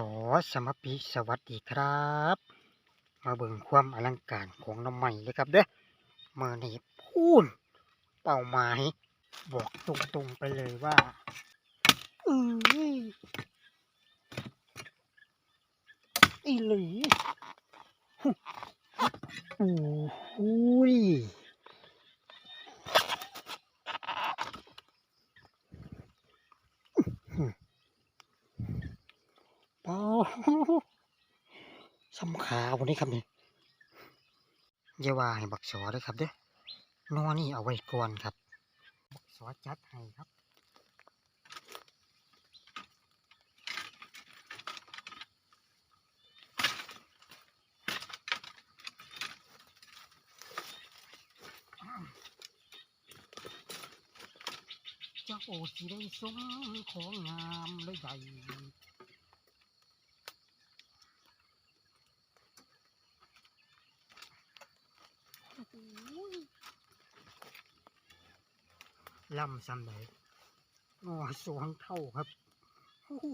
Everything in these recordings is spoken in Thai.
สอสมปีสวัสดีครับ มาเบิ่งความอลังการของน้ำใหม่เลยครับเด้อเมื่อนี้พูนเป้าหมายบอกตรงๆไปเลยว่าอืออีหลีฮึโอ้โห ปอสำขาวันี่ครับนี่อย่าว่าให้บักสอเด้อครับเด้อนอนี่เอาไว้ก่อนครับ บักสอจัดให้ครับเจ้าโอสิได้สมของงามและให ลำซ้ำไหนงอสวงเท่าครับโอ้โห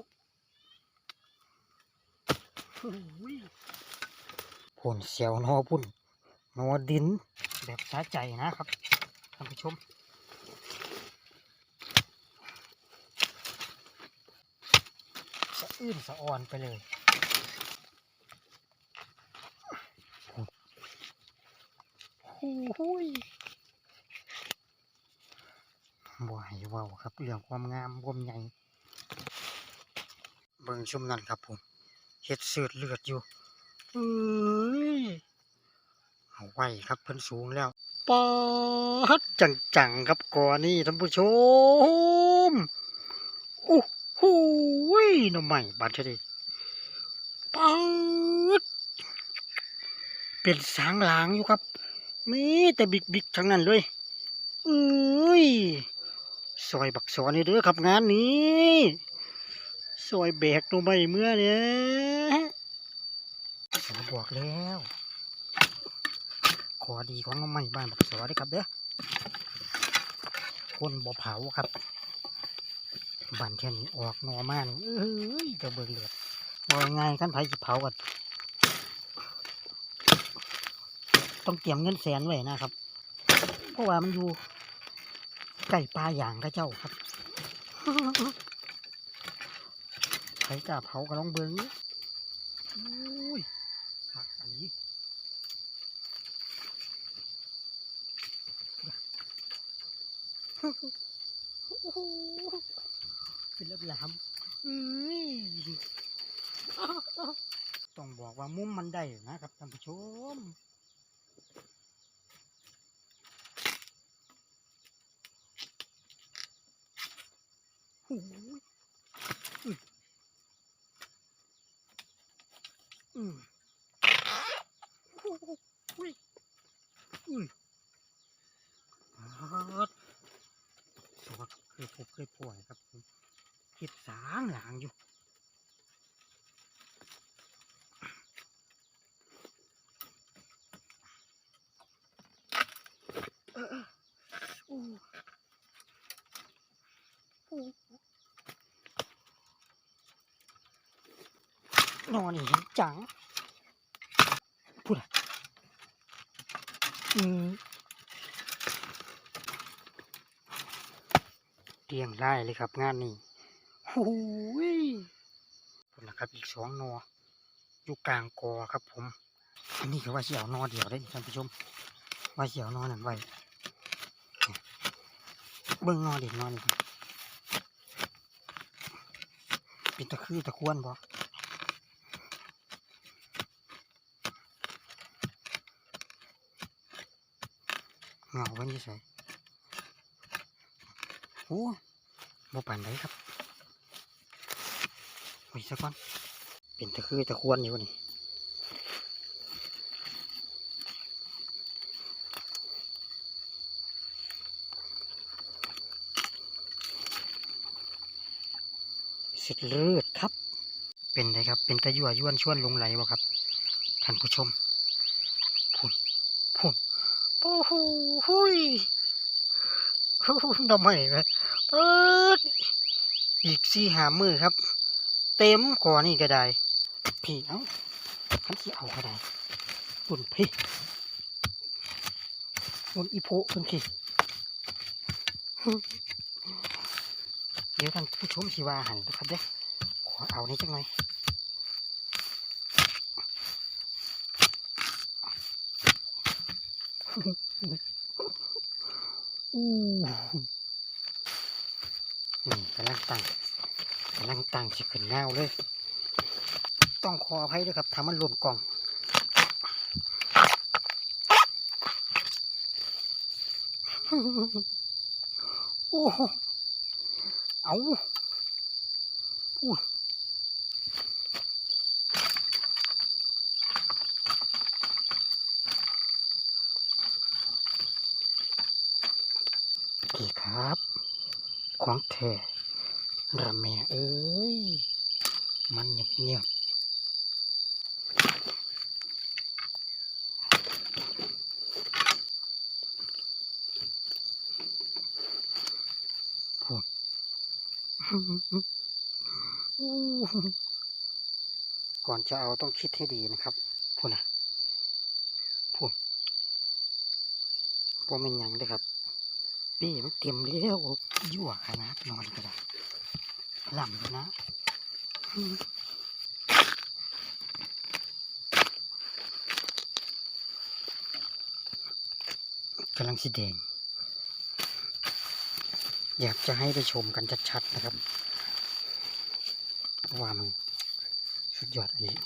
โอ้โหผลเสียวนอปุ่นนอดิน แบบสาใจนะครับท่านผู้ชมสะอื้นสะอ่อนไปเลยโอ้โห บ่ให้เว้าครับ เรื่องความงามความใหญ่เบิ่งชุมนั่นครับผมเฮ็ดเสือดเลือดอยู่เอ้ยเอาไว้ครับเพิ่นสูงแล้วปาดจังๆครับก่อนนี่ท่านผู้ชมโอ้โหหน่อใหม่บาดเฉยปัดเป็นสางหลางอยู่ครับมีแต่บิ๊กบิ๊กๆทั้งนั้นเลยเอ้ย ซอยบักสอนนี่เด้อครับงานนี้ซอยแบกหน่อใหม่เมื่อเนี่ยบอกแล้ว ขอดีของน่อใหม่บ้านบักสอเด้ครับเด้อคนบ่เผาครับบันเทนนี่ออกนอมานี่เอ้ยจะเบิ่งเลือดว่ง่ายขั้นไผสิเผากันต้องเตรียมเงินแสนไว้นะครับ เพราะว่ามันอยู่ ใกล้ปลาอย่างพระเจ้าครับไผกาเผาก็ลองเบิ่งอุ้ยคักอันนี้เป็นระลำอื้อต้องบอกว่ามุมมันได้นะครับท่านผู้ชม Ooh. นอนเห็นจังพูดอะอืมเตียงได้เลยครับงานนี้โอ้ยพูดนะครับอีกสองนออยู่กลางกอครับผม อันนี้ก็ว่าเสียวนอเดียวได้ท่านผู้ชม ว่าเสียวนอนั่นไว้เบิ่งนอเด็ดนอนเป็นตะคือตะควรบ่ เงาเป็นยังไงโอ้บ่ปานใดครับโอ้ยสักก่อนเป็นตะคือตะควรอยู่นี่เสร็จเลือดครับ เป็นไงครับ เป็นตะยั่วยวนชวนลงไหลบ่ครับ ท่านผู้ชมพุ่นพุ่น โอ้โหหุยโอ้โหทำไมไหมเปิดอีกสี่หามือครับ เต็มก่อนี่ก็ได้พี่เอ้าคันที่เอาก็ได้บุญพี่บุญอีโพเพิ่นพี่เดี๋ยวท่านผู้ชมสิว่าหันนะครับเด้อขอเอานี่จังหน่อย อู้นี่กำลังตั้งกำลังตั้งสิขึ้นเงาเลย ต้องขออภัยด้วยครับทำมันหล่นกล่องโอ้โหเอาอู้ พี่ครับ ของแท้ระแม่เอ้ย มันเงียบเงียบพูดก่อนจะเอาต้องคิดให้ดีนะครับพูดนะพูดบ่เป็นยังเด้ครับ ปีมันเต็มแล้วยั่วขนาดนอนก็ได้ลำแล้วนะกำลังสีแดง อยากจะให้ไปชมกันชัดๆนะครับ ว่ามันสุดยอดอันนี้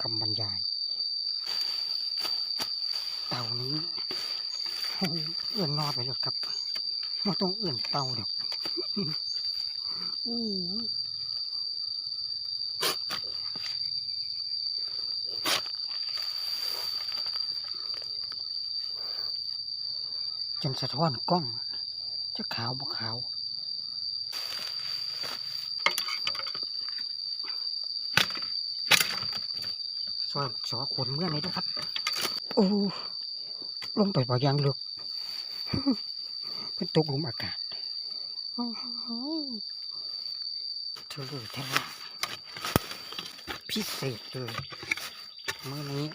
คำบรรยาย เต่านี้เอื่อนนอไปเลยครับไม่ต้องเอื่อนเต่าดอกอู้จนสะท้อนกล้อง จะขาวบ่ขาว ซอยสอขนเมื่อไหร่ด้วยครับ โอ้ลงไปบ่อยางลึกเป็นตกหลุมอากาศโอ้โหเธอเลยแท้พิเศษเลยเมื่อนี้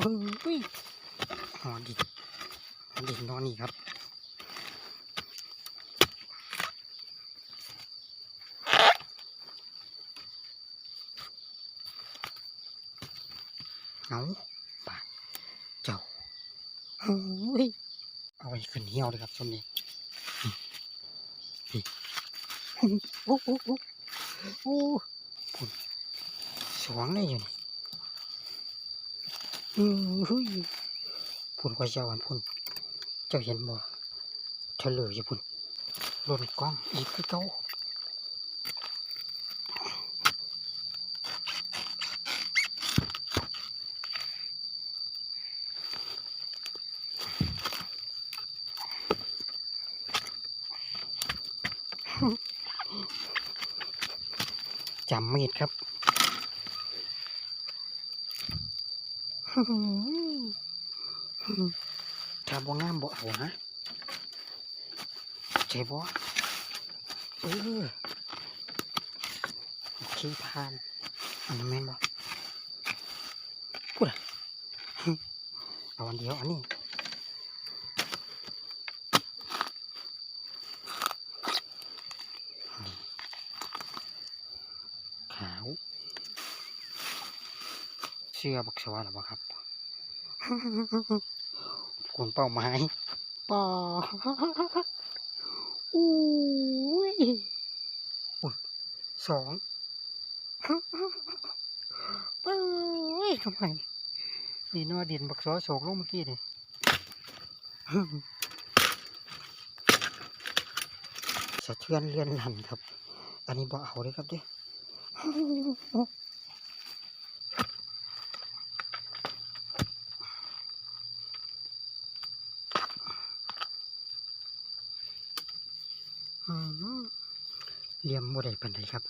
เฮ้ยหอดิ นหอดินนอนนี่ครับเอาปากเจ้าโอ้ยเอาไปขึ้นเหี่ยวเลยครับช่วงนี้โอ้โอ้โอ้โอ้พุ่นสวงได้อยู่นี่อือเฮ้ยพุ่นกว่าเจ้าอันพุ่น เจ้าเห็นบ่เลอยู่พุ่นโดนกล้องอีกคือเก่าจำมีดครับถ้าบ่งามบ่เอานะใช่บ่เออโอเคผ่านอันนั้แม่นบ่พูดอะเอาอันเดียวอันนี้ขาว เสื้อบักสวาหรือเปล่าครับ กลุ่มเป้าหมายปออุ้ยอุ่นสองเป้ยทำไมนี่นอดินบักซอโศกลงเมื่อกี้นี่สะเทือนเลื่อนลั่นครับ อันนี้บ่เอาเลยครับเด้ เลี่ยมบ่ได้ปานใดครับ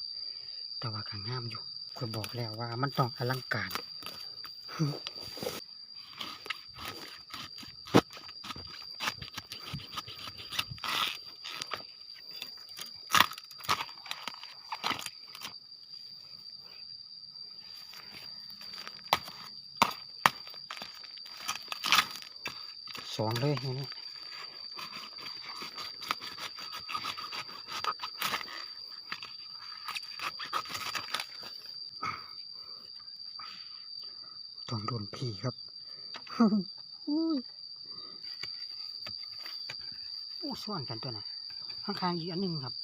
แต่ว่าก็งามอยู่ก็บอกแล้วว่ามันต้องอลังการสองเลยนี้ ต้องโดนพี่ครับอุ้ยอู้ส่วนกันตัวน่ะข้างๆอีกอันหนึ่งครับ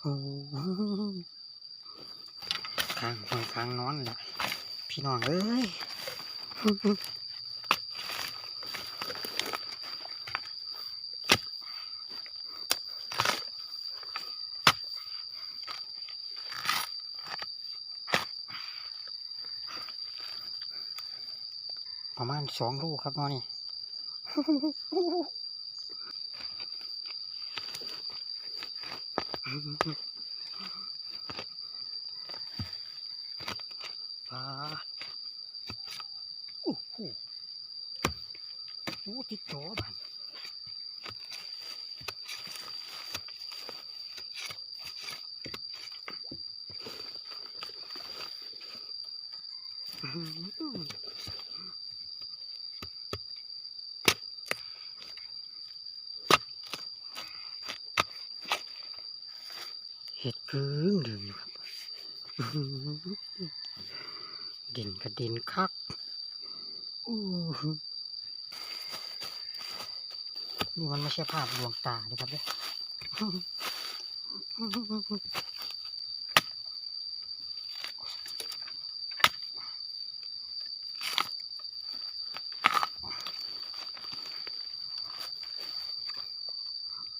โอ้ยข้างหอยข้างนอนแหละพี่น้องเอ้ย ประมาณสองลูกครับนอนี่ปลาโอ้โหโอ้ ติดโตบันเห็ดกึ้งดึงอยู่ครับอื้อหือดินกระดินคักอู้ นี่มันไม่ใช่ภาพดวงตานะครับเนี่ย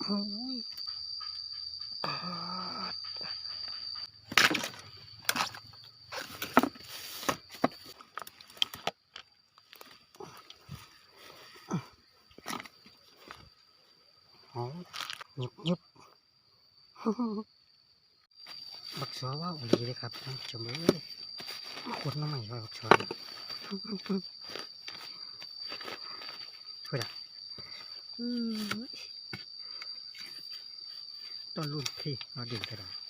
โอ้ยกอด เอาหยุบหยุบ บักซอว่าอุลีเลยครับจมูกมาขวดน้ำใหม่ไว้บักซอเพื่อนอืมต้นรุ่นพี่มาดื่มกระดาษ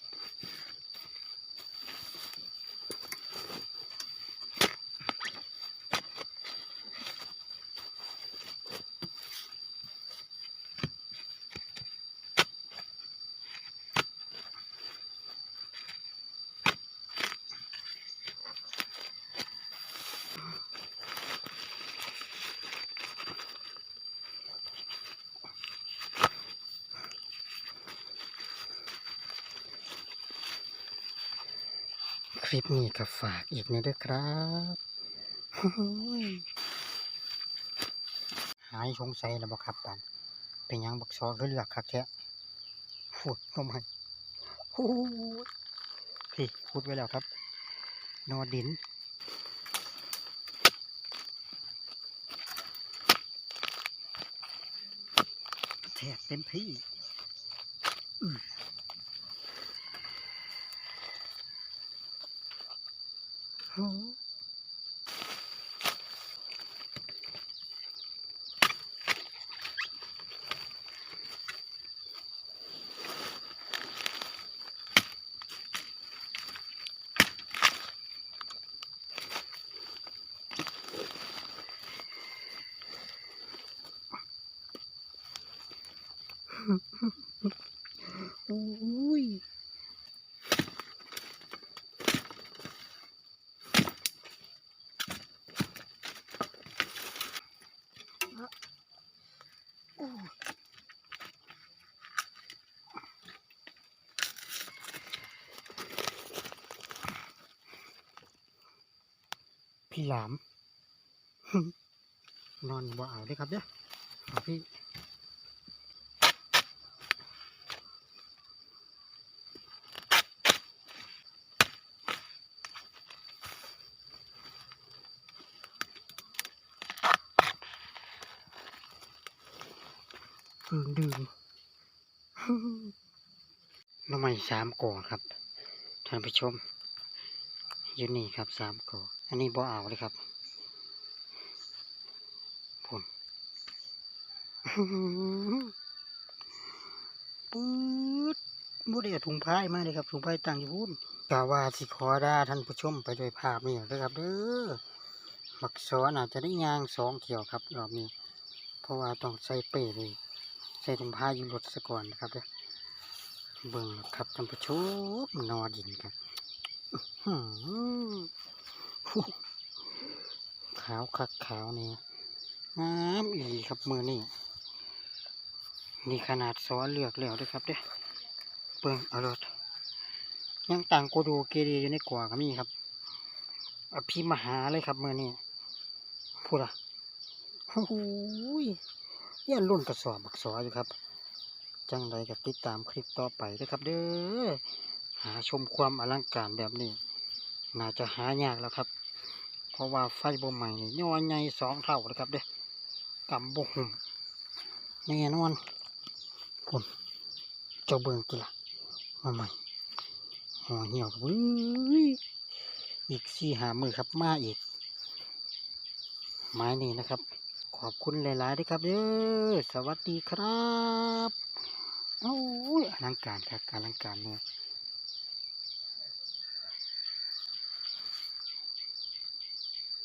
ลิปนี้ก็ฝากอีกนี่ด้วยครับโอ้ยหายสงสัยแล้วบ่ครับปานเป็นยังบักซอคือเลือกคักแท้ฟูดลงมาโอ้พี่พูดไว้แล้วครับ นอดินแทบเต็มที่ อื้อโอ้โอ้ยโอ้ย พี่หลาม นอนบ่เอาด้อครับเด้อเอาพี่เพิ่งดื่มน้ำใหม่สามก่อครับท่านผู้ชมอยู่นี่ครับสามก่อ อันนี้บ่เอาวเลยครับผมปื๊ดบ่ได้ถุงพายมาเลยครับถุงพายตั้งอยู่พุ่นกะว่าสิขอดาท่านผู้ชมไปด้วยภาพนี่เด้อครับเด้อบักสอนอาจจะได้ยางสองเที่ยวครับรอบนี้ เพราะว่าต้องใส่เป้เลยใส่ถุงผ้าอยู่รถซะก่อนนะครับเด้อเบิ่งครับท่านผู้ชมนอดินครับ ขาวคักขาวนี่งามอีหลีครับมือนี่นี่ขนาดซ้อนเลือกแล้วด้วยครับเด้อเบิ่งเอารถยังต่างโกโดเกเรอยู่ในกว่าก็มีครับอภิมหาเลยครับมือนี่พูดอะโอ้โหยเยี่ยนรุ่นกระสอบบักสออยู่ครับ จังใดก็ติดตามคลิปต่อไปนะครับ เด้อหาชมความอลังการแบบนี้ น่าจะหายากแล้วครับ เพราะว่าไฟบ่ใหม่นี่ย่อใหญ่สองเท่าเลยครับเด้อกำบ่หุ่มแน่นอนผมเจ้าเบิ่งกี่ละมาใหม่ห่อเหี่ยวครับเว้ยอีกสี่หามือครับมาอีก ไม้นี่นะครับ ขอบคุณหลายๆด้วยครับเด้อสวัสดีครับ โอ้ยอลังการครับอลังการเนี่ย